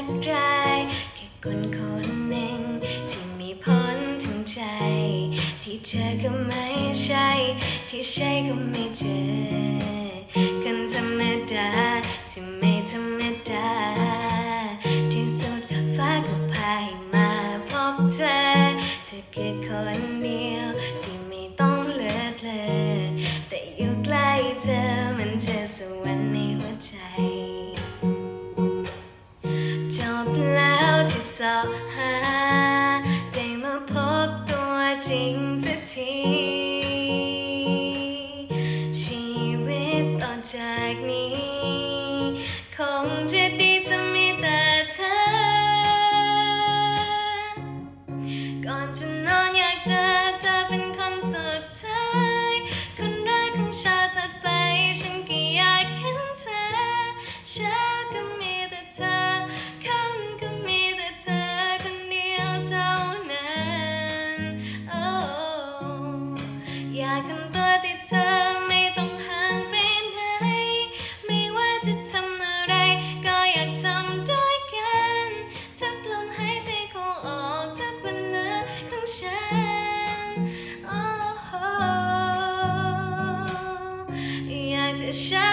ักรายแค่คนคนหนึ่งที่มีผลถึงใจ ที่เจอก็ไม่ใช่ ที่ใช่ก็ไม่เจอคนธรรมดาที่ไม่ธรรมดา ที่สุดฟ้าก็พายมาพบเธอเธอคือคนเดียวที่ะหา ได้มาพบตัวจริงสักที ชีวิตต่อจากนี้ ทำตัวติดเธอไม่ต้องห่างไปไหน ไม่ว่าจะทำอะไร ก็อยากทำด้วยกันจับลมหาใจเข้าออจับเวลาของฉันอยากจะใช้